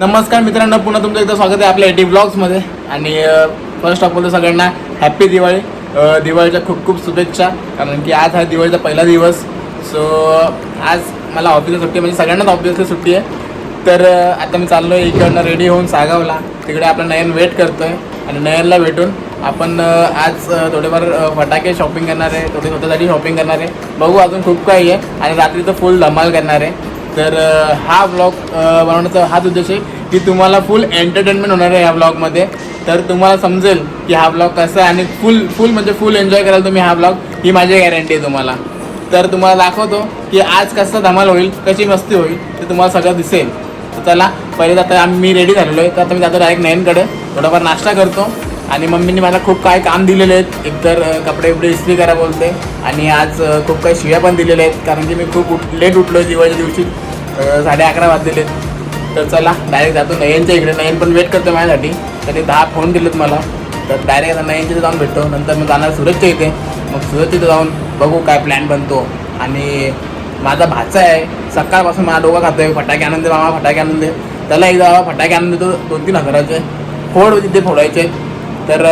नमस्कार मित्रांनो पुन्हा तुमचं एकदा स्वागत आहे आपल्या एटी ब्लॉग्समध्ये आणि फर्स्ट ऑफ ऑल तर सगळ्यांना हॅप्पी दिवाळी. दिवाळीच्या खूप खूप शुभेच्छा. कारण की आज हा दिवाळीचा पहिला दिवस. सो आज मला ऑफिसला सुट्टी आहे, म्हणजे सगळ्यांनाच ऑफिसला सुट्टी आहे. तर आता मी चाललो आहे इकडनं रेडी होऊन सागावला. तिकडे आपला नयन वेट करतो आहे आणि नयनला भेटून आपण आज थोडेफार फटाके शॉपिंग करणार आहे. थोडी स्वतःसाठी शॉपिंग करणार आहे. बघू अजून खूप काही आहे. आणि रात्री तर फुल धमाल करणार आहे. तर हा ब्लॉग बनवण्याचा हाच उद्देश आहे की तुम्हाला फुल एंटरटेनमेंट होणार आहे ह्या ब्लॉगमध्ये तर तुम्हाला समजेल की हा ब्लॉग कसा आहे आणि फुल फुल म्हणजे फुल एन्जॉय कराल तुम्ही हा ब्लॉग ही माझी गॅरंटी आहे तुम्हाला. तर तुम्हाला दाखवतो की आज कसं धमाल होईल कशी मस्ती होईल ते तुम्हाला सगळं दिसेल. तर चला पहिले आता आम्ही मी रेडी झालेलो आहे. तर आता मी जातो डायरेक्ट नयनकडे. थोडाफार नाश्ता करतो आणि मम्मीने मला खूप काय काम दिलेले आहेत. एकतर कपडे बिपडे इस्त्री करा बोलते आणि आज खूप काही शिव्या पण दिलेल्या आहेत. कारण की मी खूप उठ लेट उठलो आहे दिवाळीच्या दिवशी. साडे अकरा वाजलेले. आहेत तर चला डायरेक्ट जातो. नयनच्या इकडे. नयन पण वेट करतो माझ्यासाठी. त्यांनी दहा फोन दिलेत मला. तर डायरेक्ट नयनच्या इथे जाऊन भेटतो. नंतर मी जाणार सुरतच्या इथे. मग सुरत इथे जाऊन बघू काय प्लॅन बनतो. आणि माझा भाचा आहे. सकाळपासून माझा डोका खातोय. फटाके आणून दे मामा फटाके आणून दे त्याला एकदा बाबा फटाके आणून देतो दोन तीन हजाराचे. फोड तिथे फोडायचे. तर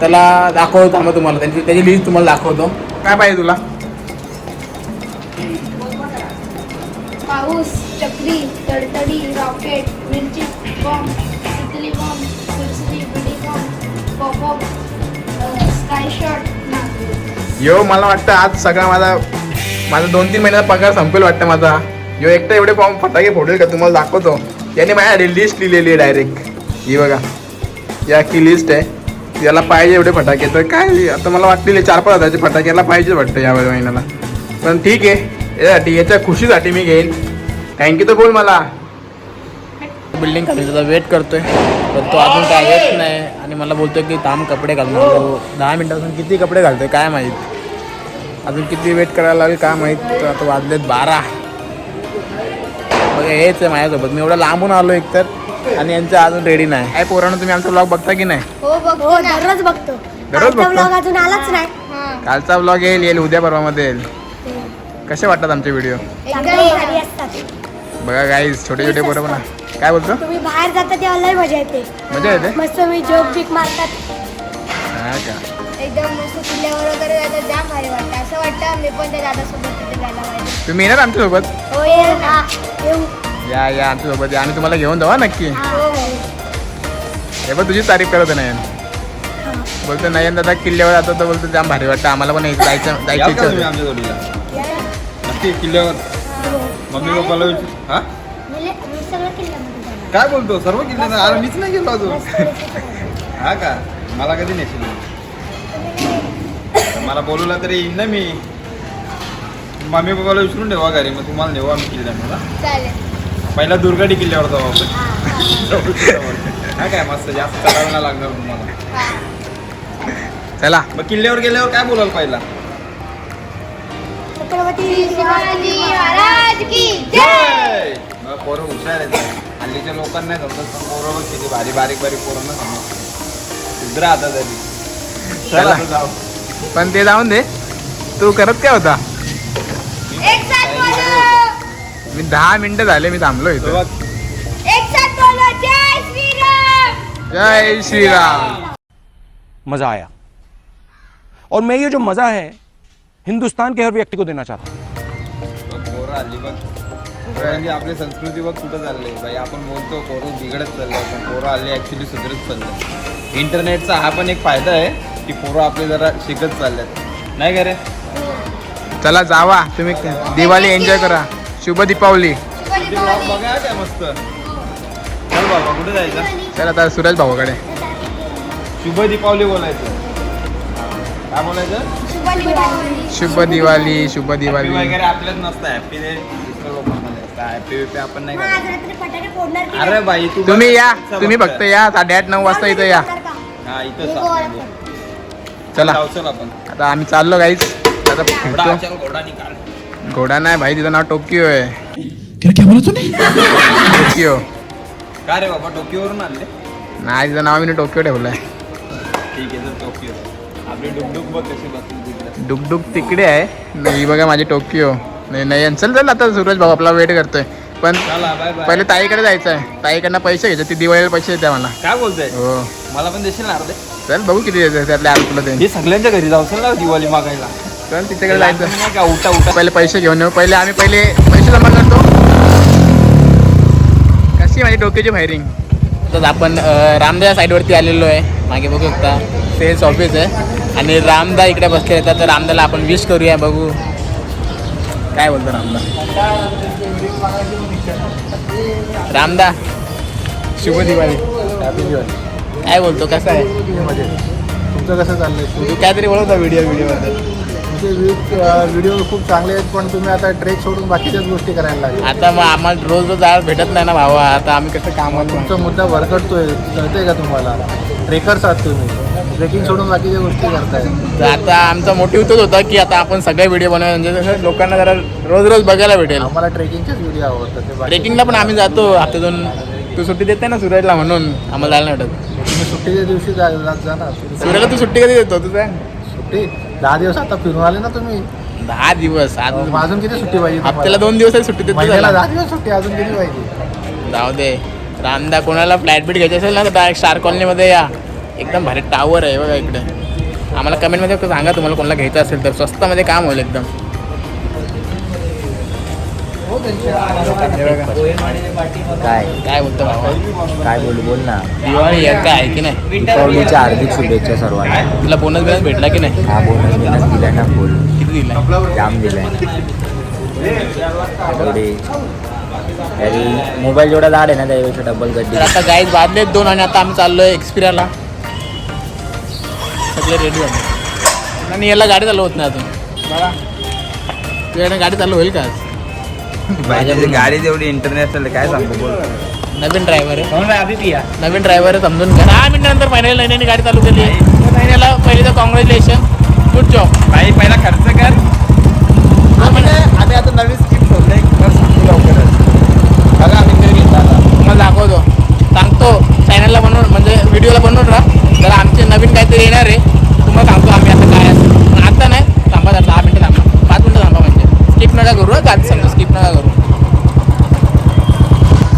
त्याला दाखवतो थांबा तुम्हाला. त्यांची त्याची लिस्ट तुम्हाला दाखवतो. काय पाहिजे तुला? पाऊस चक्री तडतडी रॉकेट मिरची बॉम्ब तितली बॉम्ब सुरसुरी बिडी bomb pop up sky shot यो मला वाटतं आज सगळा माझा माझा दोन तीन महिन्याचा पगार संपेल वाटतं माझा. यो एकटा एवढे फॉर्म फटाके फोडेल का? तुम्हाला दाखवतो. याने माझ्या लिस्ट लिहिलेली आहे डायरेक्ट ही बघा. या की लिस्ट आहे. याला पाहिजे एवढे फटाके. तर काय आता मला वाटलेले चार पाच हजारचे फटाके याला पाहिजे वाटतं यावेळी महिन्याला. पण ठीक आहे. यासाठी याच्या खुशीसाठी मी घेईन. थँक्यू तर बोल मला. बिल्डिंग खाली त्याचा वेट करतोय. पण तो अजून काय येत नाही. आणि मला बोलतोय की थांब कपडे घालणार तो दहा मिनिटापासून किती कपडे घालतोय काय माहीत. अजून किती वेट करायला लागेल काय माहीत. आता वाजलेत बारा. बघा हेच आहे माझ्यासोबत. मी एवढं लांबून आलो एकतर. आणि यांचं अजून रेडी नाही. काय पोरानं तुम्ही आमचा ब्लॉग बघता की नाही? हो हो दररोज बघतो. दररोज कालचा बघतो? vlog अजून आलाच नाही. कालचा ब्लॉग येईल येईल उद्या परवामध्ये येईल. कसे वाटतात आमचे व्हिडिओ चांगले भारी असतात. बघा गाईज छोटे छोटे पोरं पण काय बोलतो? तुम्ही बाहेर जाता तेव्हा लय मजा येते. मजा येते? मस्त मी जोक बिक मारतात. हा का? एकदम मस्त किल्ल्यावर वगैरे जायचं जाम भारी वाटतं. असं वाटतं मी पण त्या दादासोबत तिथे जायला पाहिजे. तुम्ही येणार आमच्यासोबत? हो ये ना. येऊ. या या आमच्यासोबत या. आम्ही तुम्हाला घेऊन जाऊ हा नक्की. हा. हे पण तुझी तारीफ करत नयन. बोलतो नयन दादा किल्ल्यावर जातो तर बोलतो जाम भारी वाटतं. आम्हाला पण जायचं जायची ना. किल्ल्यावर. मम्मी पप्पाला विचार हा. काय बोलतो? सर्व किल्ले अरे मीच नाही गेलो अजून. हा का? मला कधी नेशील मला बोलवला तरी येईन ना मी. मम्मी पप्पाला विचारून ठेवा घरी. मग तुम्हाला नेऊ आम्ही किल्ल्यावर चालेल. पहिला दुर्गाडी किल्ल्यावर जाऊ आपण. हा काय मस्त जास्त चढावं लागणार तुम्हाला. चला मग किल्ल्यावर गेल्यावर काय बोलाल पहिला? छत्रपती शिवाजी महाराज की जय! पोरं हुशार आहेत. हल्लीच्या लोकांना समजत पण पोरं बघ किती बारीक बारीक बारीक पोरांना समजत आता तरी. चला. जाऊ. पण ते जाऊन दे. तू करत काय होता? एक साथ बोलो. मी दहा मिनिटं झाले मी थांबलो इथं. बघ. एक साथ बोलो. जय श्री राम जय श्रीराम. मज़ा आया। और मैं ये जो मज़ा है हिंदुस्तान के हर व्यक्ति को देना चाहता हूँ। बघ पोरं हल्ली बघ. म्हणजे आपली संस्कृती बघ कुठं चालली. बाई आपण बोलतो पोरं बिघडत चाललंय पण पोरं हल्ली ॲक्च्युली सुधरत चाललंय इंटरनेटचा हा पण एक फायदा आहे की पोरं आपले जरा शिकत चालल्यात नाही का रे? चला जावा. तुम्ही दिवाळी एन्जॉय करा. शुभ दीपावली. किती vlog बघा काय मस्त. चल बाबा कुठे जायचं? चला आता सुरेश भाऊकडे. शुभ दीपावली बोलायचं. काय बोलायचं? शुभ दिवाळी शुभ Happy दिवाळी वगैरे आपल्याच नसतं. हॅपी दुसऱ्या असतं हॅपी विपी आपण नाही मग आज करत. रात्री फटाके फोडणार की अरे? बाई तू तुम्ही या. तुम्ही. फक्त या. साडेआठ नऊ वाजता इथं या? हा इथं. चला. आपण. आता आम्ही चाललो गाईच आता घोडा फिरतो. चल घोडा निकाल. घोडा नाही भाई. तिचं नाव टोकियो आहे. टोकियो. का रे बाबा? टोकियोवरून आणले नाही तिचं नाव मी टोकियो ठेवलंय. ठीक आहे तर टोकियो. डुकडुक तिकडे. आहे. आणि ही बघा माझी टोकियो. नाही नाही चल चल आता सूरज भाऊ आपला वेट करतोय. पण चला बाय बाय पहिले ताईकडे जायचं आहे ताईकडनं पैसे घ्यायचे ती दिवाळीला पैसे देते मला काय बोलतोय? हो. मला पण देशील ना अर्धे? चल बघू किती देते त्यातल्या तुला ते. हे सगळ्यांच्या घरी जाऊ चल ना दिवाळी मागायला. चल तिच्याकडे जायचं. नाही का उठा उठा. पहिले पैसे घेऊन येऊ. पहिले आम्ही पहिले पैसे जमा करतो. कशी माझी डोक्याची फायरिंग? तर आपण अं, रामदा साईडवरती आलेलो आहे. मागे बघू शकता. सेल्स ऑफिस आहे. आणि रामदा इकडे बसले येतात तर रामदाला आपण विश करूया बघू. काय बोलतो रामदा? रामदा. शुभ दिवाळी हॅपी दिवाळी. काय बोलतो कसं आहे? तुमचं कसं चाललंय? तू काहीतरी बोलवता व्हिडिओ व्हिडिओमध्ये तुमचे व्हिडिओ खूप चांगले आहेत पण तुम्ही आता ट्रेक सोडून बाकीच्याच गोष्टी करायला लागले. आता मग आम्हाला रोज रोज जायला भेटत नाही ना भावा. आता आम्ही कसं कामात तुमचा मुद्दा भरकटतोय कळतंय का तुम्हाला? ट्रेकर्स आहात तुम्ही ट्रेकिंग सोडून बाकीच्या गोष्टी करताय. तर आता आमचा मोटिव्ह तोच होता की आता आपण सगळे व्हिडिओ बनवूया. म्हणजे कसं लोकांना जरा रोज रोज बघायला भेटेल. आम्हाला ट्रेकिंगचेच व्हिडिओ आवडतात ते बाकी- ट्रेकिंगला पण आम्ही जातो. हप्त्यातून तू सुट्टी देते ना सूरजला म्हणून? आम्हाला जायला नाही भेटत. तुम्ही सुट्टीच्या दिवशी जा ना. तू सुट्टी कधी देतो? तुझं सुट्टी? दहा दिवस आता फिरून आले ना तुम्ही. दहा दिवस. आज मग अजून किती सुट्टी पाहिजे तुम्हाला? दोन दिवस सुट्टी देतो महिन्याला त्याला. दहा दिवस सुट्टी अजून किती पाहिजे? जाऊ दे. रामदा कोणाला फ्लॅट बीट घ्यायचं असेल ना तर डायरेक्ट स्टार कॉलनीमध्ये या. एकदम भारी टावर आहे बघा इकडे. आम्हाला कमेंटमध्ये सांगा तुम्हाला कोणाला घ्यायचं असेल तर. स्वस्तामध्ये काम होईल एकदम. काय? काय बोलतो काय बोलू बोल ना. दिवाळी काय आहे की नाही? हार्दिक शुभेच्छा सर्वांना. तुला बोनस बिनस भेटला की नाही? हा बोनस बिनस दिलाय ना बोल. किती दिला जाम दिलाय. तरी मोबाईल जेवढा लाड आहे ना त्यापेक्षा डबल गड्डी. आता गाईज बादलेत दोन आणि आता आम्ही चाललोय एक्सपिरियाला सगळे रेडी होते आणि याला गाडी चालू होत नाही अजून. बघा तुझ्याकडे गाडी चालू होईल का आज? गाडी तेवढी इंटरनॅशनल काय सांगू बोल. नवीन ड्रायव्हर आहे. नवीन ड्रायव्हर आहे समजून घ्या. दहा मिनिटानंतर फायनल नैनेने गाडी चालू केली. आहे नैनेला पहिले तर कॉंग्रॅच्युलेशन गुड जॉब भाई पहिला खर्च कर. म्हणजे आम्ही आता नवीन स्कीम सांगू लवकरच. बघा आम्ही ते घेतला आता. तुम्हाला दाखवतो. सांगतो. चॅनलला बनवून म्हणजे व्हिडिओला बनवून राहा. जर आमचे नवीन काहीतरी येणार आहे. तुम्हाला सांगतो आम्ही आता काय असं पण आता नाही. थांबा जरा दहा मिनटं थांबा. पाच मिनटं थांबा म्हणजे. स्किप नका करू हं, गाडी समजा स्किप नका करू.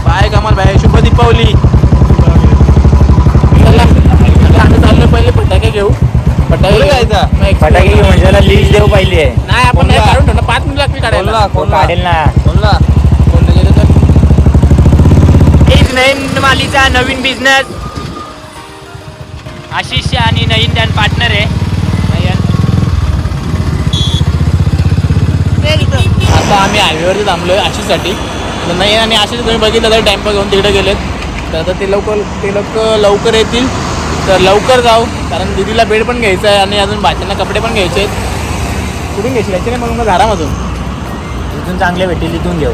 बाय कमाल बाय. शुभ दीपावली. चला. आता आम्ही चाललो पहिले फटाके घेऊ. फटाके म्हणजे देऊ पाहिजे नाही आपण नाही कोणला? काढून ठेवणार पाच मिनिट लागतील काढायला. कोणला कोणला काढेल ना. कोणला कोणतं गेलं तर. एक नवीन मालीचा नवीन बिझनेस आशिष आणि नईन त्यान पार्टनर आहे. नयन. आता आम्ही हायवेवरती थांबलोय आशिषसाठी. तर आणि आशिष तुम्ही बघितलं तर टेम्पो घेऊन तिकडे गेलेत. तर आता ते लवकर ते लोक लवकर येतील. तर लवकर जाऊ कारण दिदीला बेड पण घ्यायचा आहे आणि अजून भाच्यांना कपडे पण घ्यायचे आहेत. कुठून घ्यायचे नाही मग घरामधून. इथून चांगले भेटेल इथून घेऊ.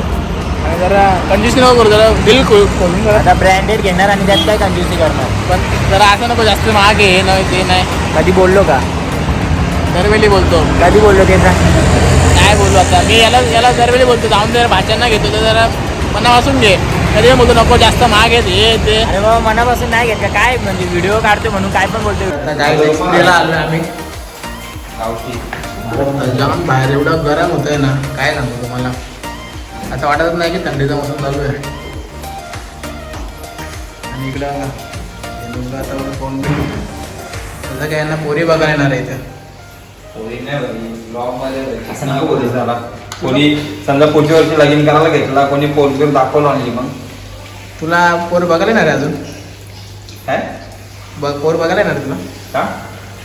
जरा कंजूस नको करू जरा बिल खोलून जरा. आता ब्रँडेड घेणार आणि त्यात काय कंजूसी करणार? पण जरा असं नको जास्त महाग आहे हे नाही ते नाही. कधी बोललो का? दरवेळी बोलतो. कधी बोललो ते सांग. काय बोलू आता? मी याला याला दरवेळी बोलतो जाऊन जरा भाच्यांना घेतो तर जरा मनापासून घे. तरी बोलतो नको जास्त महाग आहेत हे ते. अरे बाबा मनापासून नाही घेत का? काय म्हणजे व्हिडिओ काढतोय म्हणून काय पण बोलतोय. आता काय एक्सपिरियला आलो आम्ही. जाऊन बाहेर एवढं गरम होतंय ना काय सांगू तुम्हाला? असं वाटत नाही की थंडीचा मोसम चालू आहे. आणि इकडं आता फोन तसं काय यांना पोरी बघायला येणार आहे इथे. असं नको बोलू त्याला. कोणी समजा पुढच्या वर्षी लगीन करायला घेतला कोणी फोन करून दाखवलं आणली मग. तुला पोर बघायला येणार आहे अजून? काय? बघ पोर बघायला येणार तुला? का?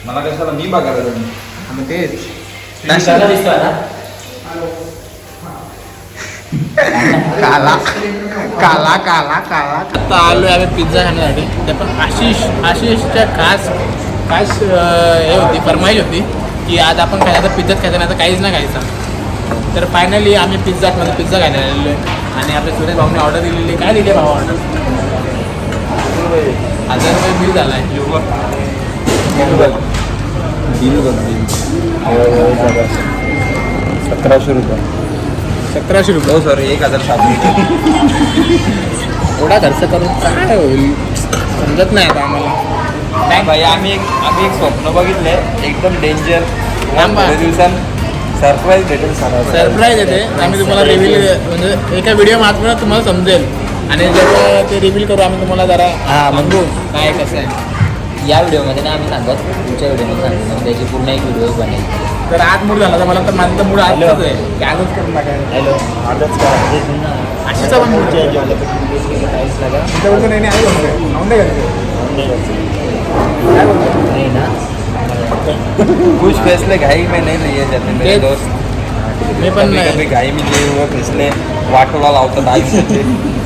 मला कशाला मी बघायला मग तेच. काला काला काला काला. आता आलो आम्ही पिझ्झा खाण्यासाठी. ते पण आशिष आशिषच्या खास खास हे होती फरमाईश होती की आज आपण खायचा पिझ्झाच खायचा नाही तर काहीच नाही खायचा. तर फायनली आम्ही पिझ्झा मध्ये पिझ्झा खायला आलेलो आहे. आणि आपल्या सुरेश भाऊने ऑर्डर दिलेली काय दिली भाऊ ऑर्डर हजार रुपये बिल झाला आहे. सतराशे रुपये. सतराशे रुपये. हो सर एक हजार सातशे. एवढा खर्च करून काय होईल. समजत नाही आता आम्हाला. काय भाई आम्ही एक आम्ही एक स्वप्न बघितलंय एकदम डेंजर दिवसांत सरप्राईज भेटेल सरप्राईज येते. आम्ही तुम्हाला रिव्हील म्हणजे एका व्हिडिओ माध्यमात तुम्हाला समजेल. आणि जेव्हा ते रिव्हील करू आम्ही तुम्हाला जरा हा, सांगू काय कसं आहे. या व्हिडिओमध्ये नाही आम्ही सांगत पुढच्या व्हिडिओमध्ये सांगतो त्याची पूर्ण एक व्हिडिओ बनेल. तर आज मूड झाला तर मला तर माझं मूड आजच आहे. की आजच करून टाकायचं. हॅलो आजच करा. आशिषचा पण मूड तुमच्याकडचं नाही नाही? नाही ना. कुछ फैसले घाई में नहीं लिए जाते मेरे. दोस्त. मी पण कभी नाही. कभी घाई में लिए हुए फैसले वाटोला लावतात आयुष्याचे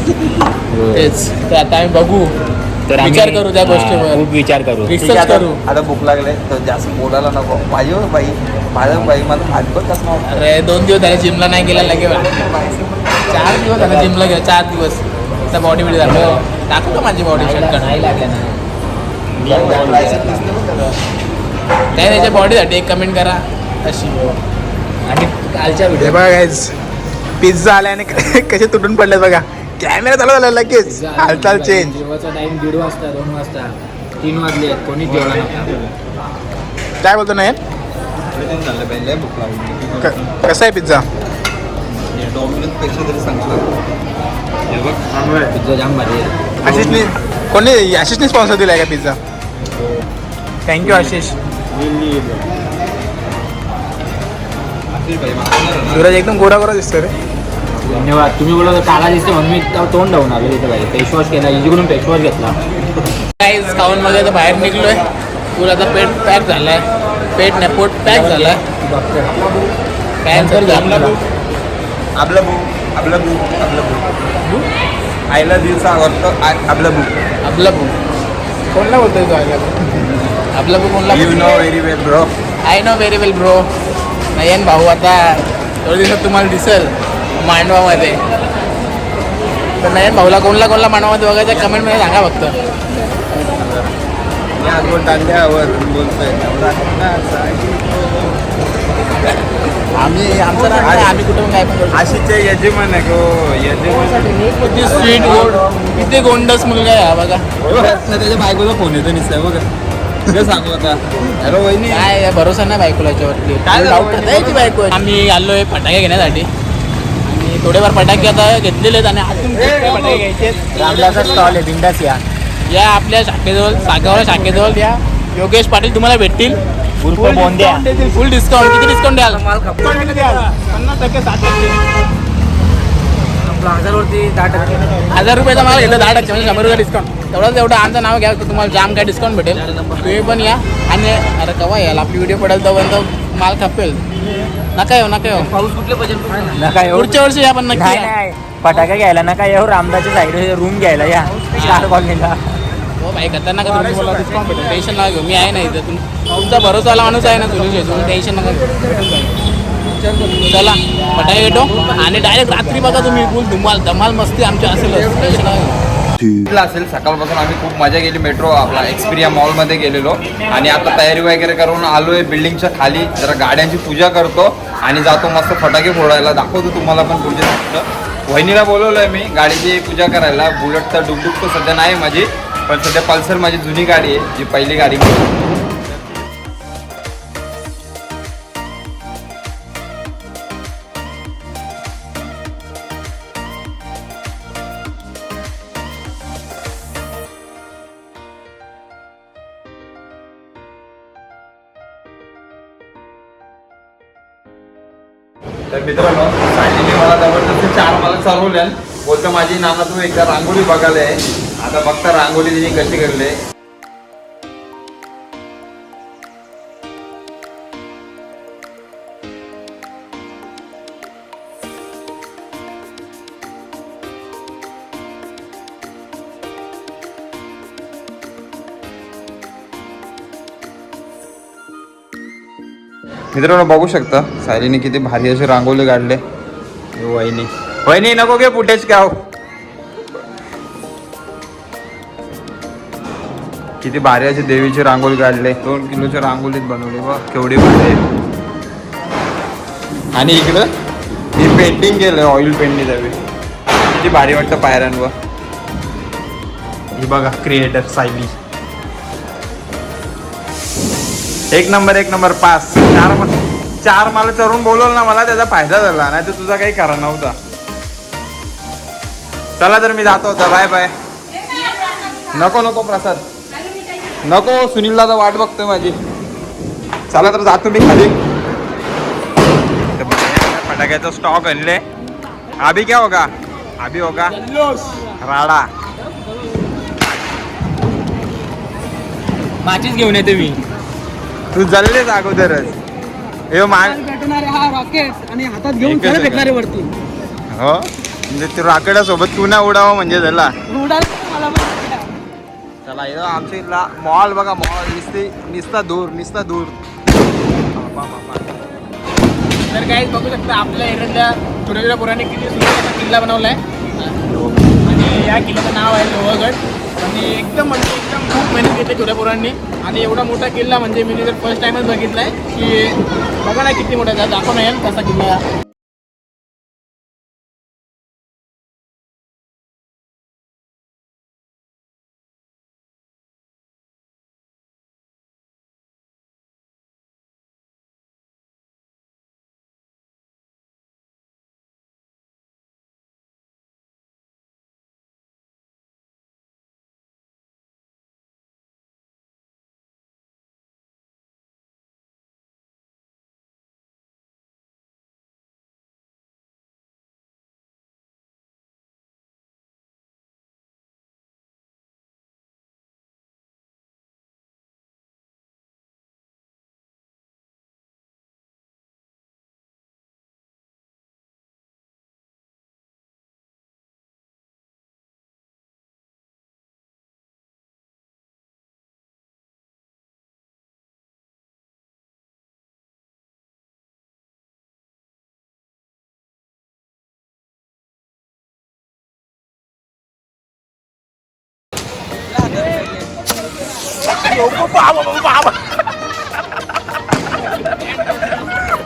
तेच. तर आता आम्ही बघू. तर आम्ही- विचार करू त्या हा, गोष्टीवर. खूप विचार करू. ठीक आहे, रिसर्च आता करू. आता भूक लागले तर जास्त बोलायला नको. पाहिजे हो बाई माझं बाई कसं होतं. अरे दोन दिवस झाले जिमला नाही गेला लगे चार दिवस झाले जिमला गेला चार दिवस. आता बॉडी बिडी झालं. टाकू का माझी बॉडी शर्ट नाही लागलं ना. नाही त्याच्या बॉडीसाठी एक कमेंट करा. अशी. आणि कालच्या व्हिडिओ बघा गाईज पिझ्झा आला आणि कसे तुटून पडले बघा. कॅमेरा चालू झाला लगेच. हालचाल चेंज जेवायचा टाइम दीड वाजता दोन वाजता. तीन वाजले कोणीच जेवला नव्हता काय बोलतो नाही कसा आहे पिझ्झा? जाम भारी आहे. आशिषने कोणी आशिषने स्पॉन्सर दिलाय का पिझ्झा? थँक्यू आशिष. सूरज एकदम गोरा गोरा दिसतो रे. धन्यवाद. तुम्ही बोलत काला दिसते म्हणून मी तोंड धावून आलो तिथे भाई फेस वॉश केला इजीकडून फेस वॉश घेतला. काहीच खाऊन वगैरे तर बाहेर निघलोय. तुला आता पेट पॅक झालाय. पेट नाही पोट पॅक झालाय. तर आपला बुक आपला बुक आपला बुक आपला बुक आईला दिवसा आवडतो आपला बुक आपला बुक कोणला बोलतोय तो आयला आपला book कोणला you know very well bro I know very well bro Nayan भाऊ आता थोड्या दिवसात तुम्हाला दिसेल. मांडवामध्ये. तर नयन भाऊला कोणला कोणला मांडवामध्ये बघायचं कमेंटमध्ये सांगा फक्त. आम्ही आमचं नाव नाही, आम्ही कुठे पण काय. आशिषचे यजमान आहे गो यजमान. किती स्वीट गोड किती गोंडस मुलगा आहे हा बघा. त्याच्या बायकोचा फोन येतो निसतंय बघा. सांगू आता. हॅलो वहिनी. काय भरोसा नाही बायकोला याच्यावरती. काय डाऊट? आहे की बायको. आम्ही आलोय फटाके घेण्यासाठी. आणि थोडेफार फटाके आता घेतलेले आहेत आणि अजून फटाके घ्यायचे? आहेत. स्टॉल आहे बिंदास या. या आपल्या शाखेजवळ सागावला शाखेजवळ या. योगेश पाटील तुम्हाला भेटतील. उर्फ बोंद्या. फुल डिस्काउंट किती डिस्काउंट द्याल? पन्नास टक्के साठ टक्के. हजारवरती दहा टक्के. हजार रुपयाचा माल घेतला दहा टक्के. म्हणजे शंभर रुपये डिस्काउंट तेवढं तेवढं आमचं नाव घ्या. तर तुम्हाला जाम काय डिस्काउंट भेटेल. तुम्ही पण या. आणि अरे कवा याल आपली व्हिडिओ पडेल तोपर्यंत माल खपेल. नका येऊ नका येऊ. पाऊस कुठले पाहिजे नका येऊ. पुढच्या वर्षी या पण नक्की नाही या. नाही. फटाका घ्यायला नका येऊ रामदाच्या साईड रूम घ्यायला या. चार कॉलनीला हो भाई खतरनाक आहे, तुम्ही बोला डिस्काउंट भेटेल टेन्शन नका घेऊ. मी आहे ना इथं. तुम- तुमचा भरोसावाला माणूस आहे ना सुनील तुम्ही टेन्शन नका घेऊ. चला फटाके भेटो आणि डायरेक्ट रात्री बघा तुम्ही फुल धुमाल धमाल मस्ती आमची असेल टेन्शन नका घेऊ. असेल? सकाळपासून आम्ही खूप मजा केली मेट्रो आपला एक्सपिरिया मॉलमध्ये गेलेलो. आणि आता तयारी वगैरे करून आलोय बिल्डिंगच्या खाली. जरा गाड्यांची पूजा करतो आणि जातो मस्त फटाके फोडायला. दाखवतो तुम्हाला पण पूजे वहिनीला बोलवलंय मी गाडीची पूजा करायला. बुलेट तर डुकडुक तर सध्या नाही माझी पण सध्या पल्सर माझी जुनी गाडी आहे जी पहिली गाडी तर मित्रांनो सायलीने मला जबरदस्त चार मला चालवल्या बोलतो माझी नाना तू एकदा रांगोळी बघायला आहे आता बघता रांगोळी तिने कशी करले मित्रांनो बघू शकता. सायलीने किती भारी असे रांगोळी काढले. हे वहिनी. वहिनी नको घे फुटेज काय हो किती भारी अशी देवीची रांगोळी काढले. दोन किलोच्या रांगोळीत बनवली. बघ केवढी भारी. आणि इकडं ही पेंटिंग केलं ऑइल पेंटनी द्यावी किती भारी वाटतं पायऱ्यांवर. ही बघा क्रिएटर सायली. एक नंबर एक नंबर पास. चार चार मला चढून बोलवलं ना मला त्याचा फायदा झाला. नाही तर तुझा काही करा नव्हता. चला तर मी जातो. होता बाय बाय. नको नको प्रसाद. नको सुनीलला तर वाट बघतोय माझी. चला तर जातो मी खाली. फटाक्याचा स्टॉक आणले अभी क्या होगा? अभी होगा? राडा. माझीच घेऊन येते मी. तू जल्लेच अगोदरच. हे मा हा रॉकेट आणि हातात घेऊन एकच खरं आहे भेटणारे वरती. हो? म्हणजे ते रॉकेटासोबत तू ना उडावं म्हणजे झाला उडाल चला हे आमच्या इथला मॉल बघा मॉल निसते निसता दूर निसता दूर. तर काही बघू शकता आपल्या एरियातल्या पुराने किती सुंदर असा किल्ला बनवलाय. आणि या किल्ल्याचं नाव आहे लोहगड. आणि एकदम म्हणजे एकदम खूप मेहनत घेतली सूर्यपुरांनी आणि एवढा मोठा किल्ला म्हणजे मी तर फर्स्ट टाइमच बघितलाय की बघा ना किती मोठा आहे. दाखव नाही कसा किल्ला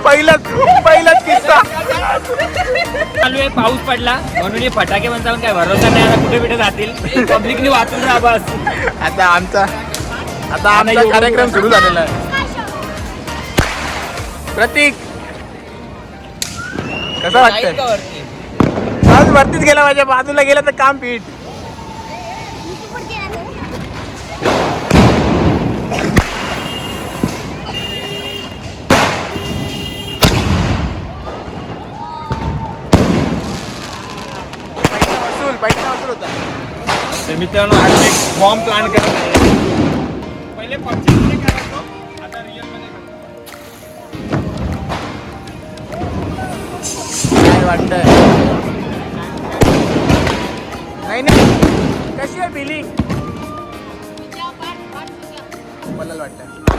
पहिलाच पहिलाच किस्सा चालू आहे पाऊस पडला. म्हणून हे फटाके म्हणता काय भरोसा नाही आता कुठे कुठे जातील? पब्लिकने वाचून राहा बस. आता आमचा आता आमचा कार्यक्रम सुरू झालेला आहे. प्रतीक! कसं वाटतंय? आज वरतीच गेला माझ्या बाजूला गेला तर काम पीठ पैसा वसूल पैसा वसूल होता तर मित्रांनो आज एक बॉम्ब प्लॅन करत आहे पहिले करायचो आता वाटतंय? नाही नाही. कशी आहे फिलिंग मला वाटतं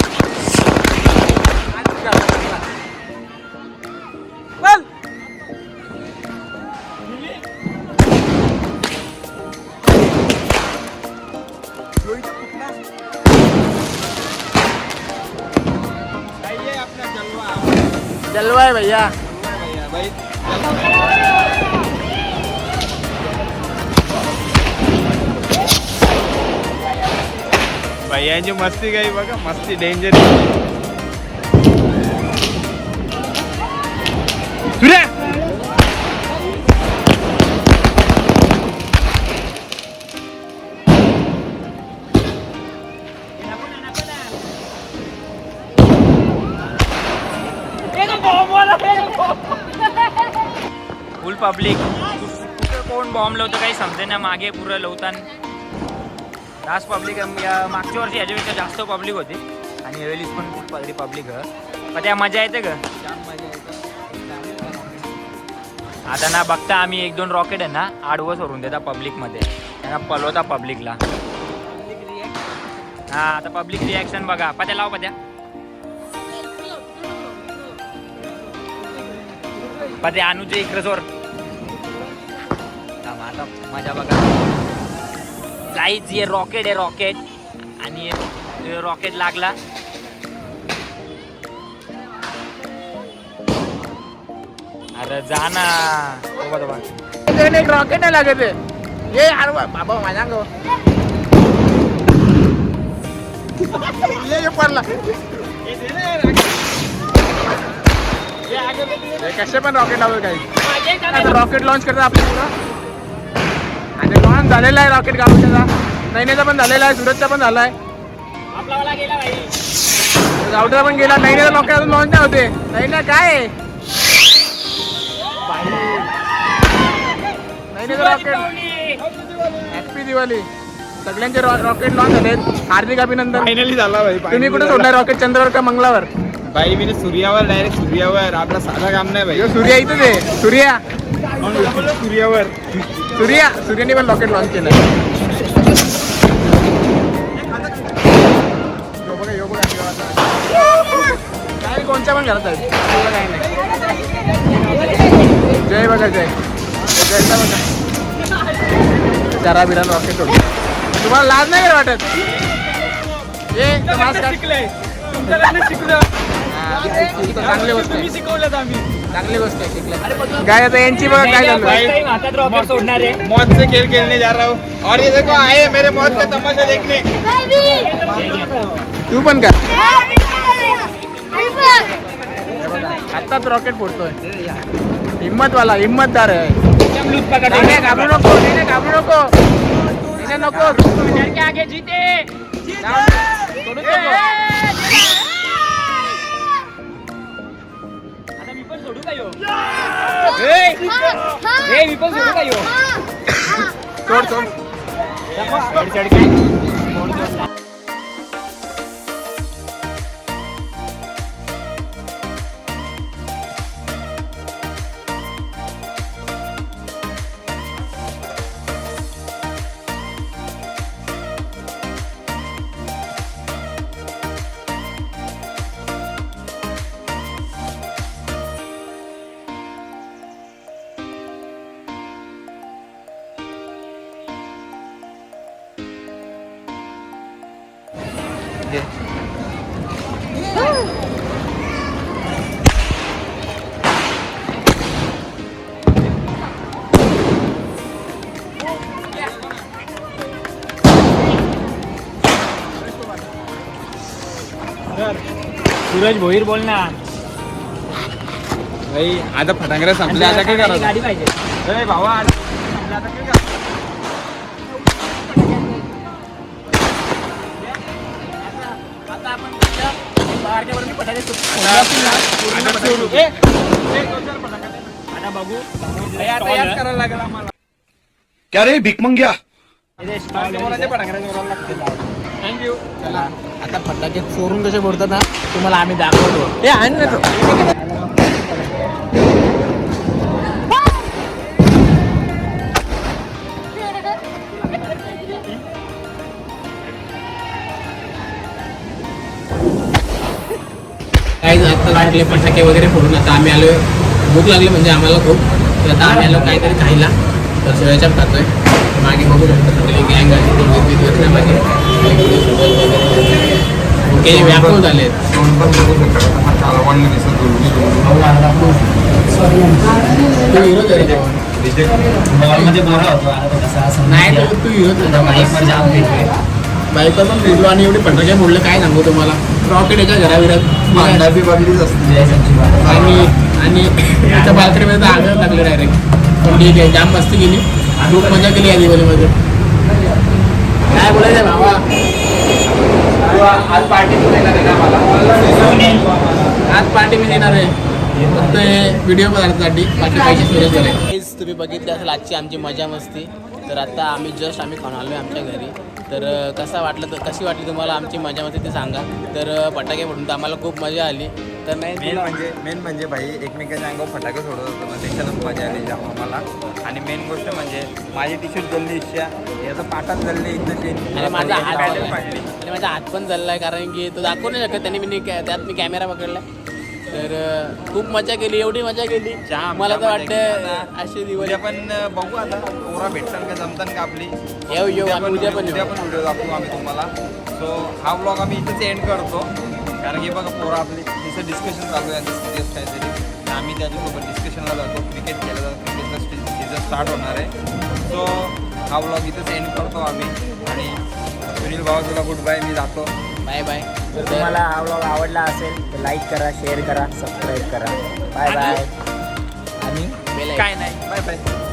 जलवा जलवा है भैया भैया भाई भैयाची मस्ती काही बघा मस्ती डेंजर पब्लिक कोण बॉम्ब लावतं काही समजे ना मागे पुरं लवतान. लास्ट पब्लिक मागच्या वर्षी याच्यापेक्षा जास्त पब्लिक होती. आणि यावेळीच पण खूप पब्लिक पण त्या मजा येते का आता ना बघता आम्ही एक दोन रॉकेट आहे ना आडवं सोडून देता पब्लिकमध्ये त्यांना पलवता पब्लिकला हा आता पब्लिक रिॲक्शन बघा. पत्या लाव पत्या. पत्या अनुजे इकडे सोर आता मजा बघा. काहीच हे रॉकेट आहे रॉकेट आणि रॉकेट लागला. अरे जा ना. रॉकेट नाही लागत. ये यार बाबा. ये ये पडला. हे कसे पण रॉकेट लावतो काही रॉकेट लॉन्च करतात आपल्या पुढं लॉन्च झालेला आहे रॉकेट गावच्याचा. नैनेचा पण झालेला आहे सुरतचा पण झाला आहे गावठाचा पण गेला नैनेचा रॉकेट अजून लॉन्च नाही होते. नैना काय आहे? नैनेचा रॉकेट हॅपी दिवाळी सगळ्यांचे रॉकेट लॉन्च झालेत. हार्दिक अभिनंदन. फायनली झाला भाई तुम्ही कुठे सोडलाय रॉकेट चंद्रावर का मंगळावर भाई मी सूर्यावर डायरेक्ट सूर्यावर. आपला साधा काम नाही भाई. सूर्या इथंच आहे. सूर्या. सूर्यावर. सूर्या सूर्याने पण रॉकेट लॉन्च केलं काय कोणत्या पण घरात आहे? एवढं काही नाही. जय बघा जय. जयचा बघा. जरा बिरा रॉकेट सोडू तुम्हाला लाज नाही का वाटत? मास्क चांगली गोष्ट आहे. चांगली गोष्ट आहे शिकलं काय आता यांची बघा काय आहे हातात रॉकेट सोडणार आहे मौत से खेल खेलने जा रहा हूँ और ये देखो आए मेरे मौत का तमाशा देखने तू पण का आत्ताच रॉकेट फोडतोय हिम्मत वाला हिम्मतदार आहे घाबरू नको घाबरू नको नको आगे जीते सोडूच नको. आता मी सूरज भोईर बोल ना. भाई आता फटांगऱ्या संपल्या आता काय करायचं? गाडी पाहिजे. ए भावा आता संपल्या, आता काय करायचं? आता सोडू. ए, ए, दोन चार फटाके दे. आता बघू. भाई, आता याच करायला लागेल आम्हाला. क्या रे भिक मंग्या कोणाच्या फटांगऱ्या जोराला लागतील. थँक्यू चला. आता फटाके चोरून कसे फोडतात ना तुम्हाला आम्ही दाखवतो. हे आण ना. काही आता लागले फटाके वगैरे फोडून आता आम्ही आलो भूक लागली म्हणजे आम्हाला खूप. तर आता आम्ही आलो काहीतरी खायला. तर सोयाच्या खातोय मागे बघू शकतो सगळी गँग अशी दोन तीन दिवस नाही मागे ओके व्यापक झाले तू हिरो तरी नाही तर तू हिरो बाईकवर पण फिरलो आणि एवढे फटाके फोडले काय सांगू तुम्हाला? रॉकेट एका घराविरात आणि आणि त्या बाल्कनीमध्ये तर आगच लागले डायरेक्ट पण ठीक आहे जाम मस्ती केली. खूप मजा केली या दिवाळीमध्ये काय बोलायचं आज पार्टी देणार आहे का मला आज पार्टी मी देणार आहे. फक्त व्हिडिओ बनवण्यासाठी बाकी पैसे सुरेश झाले तुम्ही बघितले असेल आजची आमची मजा मस्ती. तर आता आम्ही जस्ट आम्ही खाऊन आलो आमच्या घरी. तर कसा वाटलं तर कशी वाटली तुम्हाला आमची मजा मस्ती ते सांगा. तर फटाके फोडून तर आम्हाला खूप मजा आली. तर नाही मेन म्हणजे मेन म्हणजे भाई एकमेकांच्या अंगावर फटाके सोडत होतो ना त्याच्यातच मजा आली जाम आम्हाला. आणि मेन गोष्ट म्हणजे माझी टी शर्ट जल्ली इच्छा याचा पाटात जल्ले इथं आणि माझा हात. पाडली आणि माझा हात पण चाललाय कारण की तो दाखवू नाही शकत. त्यांनी मी त्यात मी कॅमेरा पकडला. तर खूप मजा केली एवढी मजा केली. मला तर. वाटतं दिवाळी उद्या पण बघू आता. पोरा भेटतात का जमतात का आपली? येऊ येऊ आम्ही उद्या पण उद्या पण व्हिडिओ दाखवू आम्ही तुम्हाला. सो हा ब्लॉग आम्ही इथेच एंड करतो. कारण की बघा पोरं आपली तिचं डिस्कशन चालू आहे सिरियस काहीतरी. तर आम्ही त्याच्यासोबत डिस्कशनला जातो. क्रिकेट खेळला जातो. क्रिकेटचा सीझन स्टार्ट होणार आहे. सो हा ब्लॉग इथेच एंड करतो आम्ही. आणि सुनील भावा तुला गुड बाय मी जातो. बाय बाय जर तुम्हाला हा व्लॉग आवडला असेल तर लाईक करा शेअर करा सबस्क्राईब करा. बाय बाय आणि बेल काय नाही. Bye bye